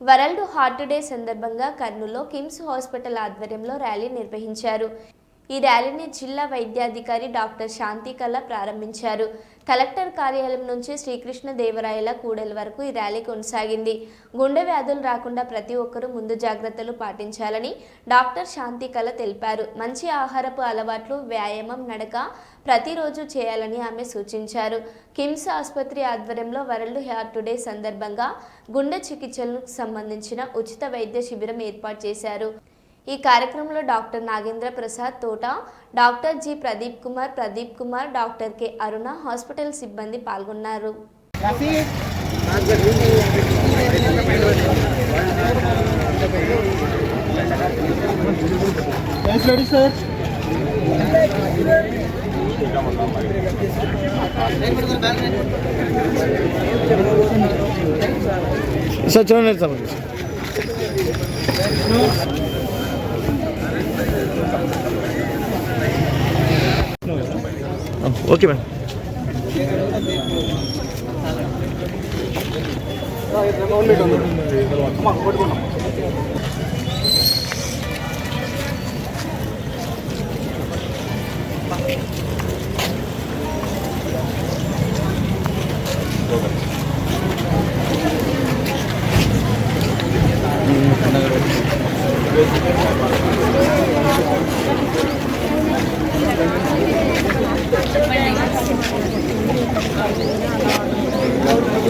World heart day సందర్భంగా కర్నూలులో KIMS hospital ఆధ్వర్యంలో ర్యాలీ నిర్వహించారు. ఈ ర్యాలీని జిల్లా వైద్యాధికారి డాక్టర్ శాంతికళ ప్రారంభించారు. కలెక్టర్ కార్యాలయం నుంచి శ్రీకృష్ణ దేవరాయల కూడలి వరకు ఈ ర్యాలీ కొనసాగింది. గుండె వ్యాధులు రాకుండా ప్రతి ఒక్కరూ ముందు జాగ్రత్తలు పాటించాలని డాక్టర్ శాంతికళ తెలిపారు. మంచి ఆహారపు అలవాట్లు వ్యాయామం నడక ప్రతిరోజు చేయాలని ఆమె సూచించారు. కిమ్స్ ఆసుపత్రి ఆధ్వర్యంలో వరల్డ్ హార్ట్ డే సందర్భంగా గుండె చికిత్సలకు సంబంధించిన ఉచిత వైద్య శిబిరం ఏర్పాటు చేశారు. ఈ కార్యక్రమంలో doctor Nagendra Prasad Thota doctor G Pradeep Kumar Pradeep Kumar doctor K Aruna hospital సిబ్బంది పాల్గొన్నారు. సార్ చూడండి సార్ ఓకే మేడం.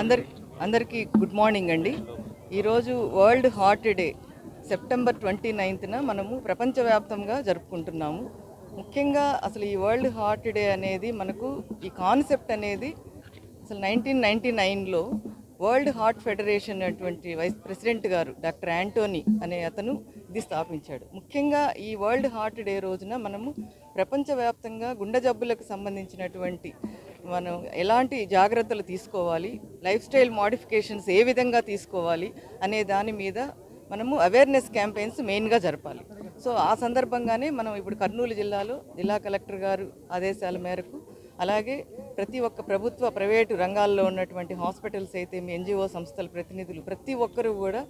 అందరి అందరికీ గుడ్ మార్నింగ్ అండి. ఈరోజు world heart day September twenty నైన్త్న మనము ప్రపంచవ్యాప్తంగా జరుపుకుంటున్నాము. ముఖ్యంగా అసలు ఈ వరల్డ్ హార్ట్ డే అనేది మనకు ఈ కాన్సెప్ట్ అనేది అసలు నైన్టీన్ నైంటీ నైన్లో వరల్డ్ హార్ట్ ఫెడరేషన్ అటువంటి వైస్ ప్రెసిడెంట్ గారు డాక్టర్ యాంటోనీ అనే అతను ఇది స్థాపించాడు. ముఖ్యంగా ఈ వరల్డ్ హార్ట్ డే రోజున మనము ప్రపంచవ్యాప్తంగా గుండె జబ్బులకు సంబంధించినటువంటి మనం ఎలాంటి జాగ్రత్తలు తీసుకోవాలి లైఫ్ స్టైల్ మోడిఫికేషన్స్ ఏ విధంగా తీసుకోవాలి అనే దాని మీద మనము అవేర్నెస్ క్యాంపెయిన్స్ మెయిన్గా జరపాలి. సో ఆ సందర్భంగానే మనం ఇప్పుడు కర్నూలు జిల్లాలో జిల్లా కలెక్టర్ గారు ఆదేశాల మేరకు అలాగే ప్రతి ఒక్క ప్రభుత్వ ప్రైవేటు రంగాల్లో ఉన్నటువంటి హాస్పిటల్స్ అయితే మీ ఎన్జిఓ సంస్థల ప్రతినిధులు ప్రతి ఒక్కరూ కూడా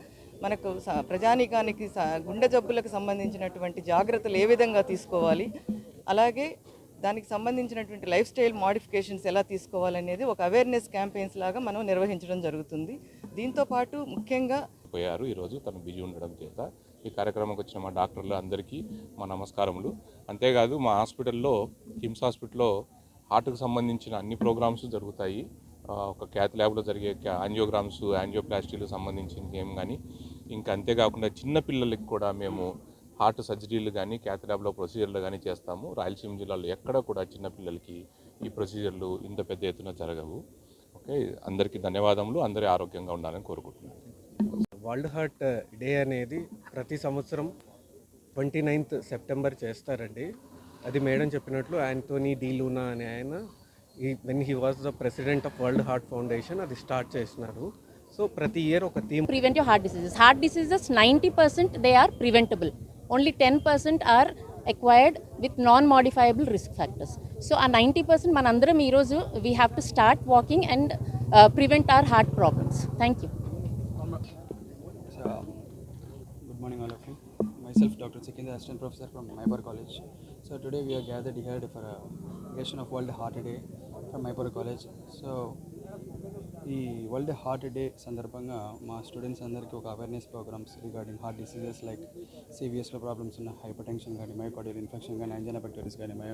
మనకు స- ప్రజానీకానికి గుండె జబ్బులకు సంబంధించినటువంటి జాగ్రత్తలు ఏ విధంగా తీసుకోవాలి? అలాగే దానికి సంబంధించినటువంటి లైఫ్ స్టైల్ మాడిఫికేషన్స్ ఎలా తీసుకోవాలనేది ఒక అవేర్నెస్ క్యాంపెయిన్స్ లాగా మనం నిర్వహించడం జరుగుతుంది. దీంతోపాటు ముఖ్యంగా పోయారు ఈరోజు తను బిజీ ఉండడం చేత. ఈ కార్యక్రమంకి వచ్చిన మా డాక్టర్లు అందరికీ మా నమస్కారములు. అంతేకాదు మా హాస్పిటల్లో కిమ్స్ హాస్పిటల్లో హార్ట్కు సంబంధించిన అన్ని ప్రోగ్రామ్స్ జరుగుతాయి. ఒక క్యాత్ ల్యాబ్లో జరిగే యాంజియోగ్రామ్స్ యాంజియోప్లాస్టీలకు సంబంధించిన ఏం కానీ ఇంకా అంతేకాకుండా చిన్నపిల్లలకి కూడా మేము హార్ట్ సర్జరీలు కానీ క్యాత్ ప్రొసీజర్లు కానీ చేస్తాము. రాయలసీమ జిల్లాలో ఎక్కడ కూడా చిన్నపిల్లలకి ఈ ప్రొసీజర్లు ఇంత పెద్ద ఎత్తున జరగవు. ఓకే? అందరికీ ధన్యవాదములు. అందరి ఆరోగ్యంగా ఉండాలని కోరుకుంటున్నాను. వరల్డ్ హార్ట్ డే అనేది ప్రతి సంవత్సరం ట్వంటీ నైన్త్ సెప్టెంబర్ చేస్తారండి. అది మేడం చెప్పినట్లు యాంటోనీ డీ లూనా అనే ఆయన ఈ when he was the president of world heart foundation అది స్టార్ట్ చేసినారు. సో ప్రతి ఇయర్ ఒక theme prevent your heart diseases. Heart diseases, 90% they are preventable. Only 10% are acquired with non-modifiable risk factors. So ఆ 90% మనందరం ఈరోజు we have to start walking and uh, prevent our heart problems. Thank you. So, good morning, all of you. Myself, Dr. Sikindra, assistant professor from Maypur College. So, today we are gathered here for a occasion of World Heart Day from Maypur College. So, ఈ world heart day సందర్భంగా మా students అందరికీ ఒక awareness programmes regarding heart diseases like సివిఎస్లో problems ఉన్న hypertension కానీ myocardial infection కానీ angina bacterias కానీ my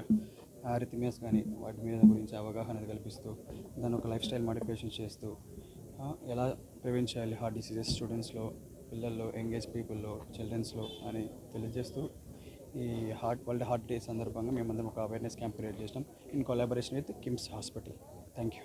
arrhythmias కానీ వాటి మీద గురించి అవగాహన కల్పిస్తూ దాని ఒక లైఫ్ స్టైల్ మోడిఫికేషన్ చేస్తూ ఎలా ప్రివెంట్ చేయాలి హార్ట్ డిసీజెస్ స్టూడెంట్స్లో పిల్లల్లో ఎంగేజ్ పీపుల్లో చిల్డ్రన్స్లో అని తెలియజేస్తూ ఈ హార్ట్ వరల్డ్ హార్ట్ డే సందర్భంగా మేమందరం ఒక అవేర్నెస్ క్యాంప్ క్రియేట్ చేసినాం in collaboration with KIMS hospital thank you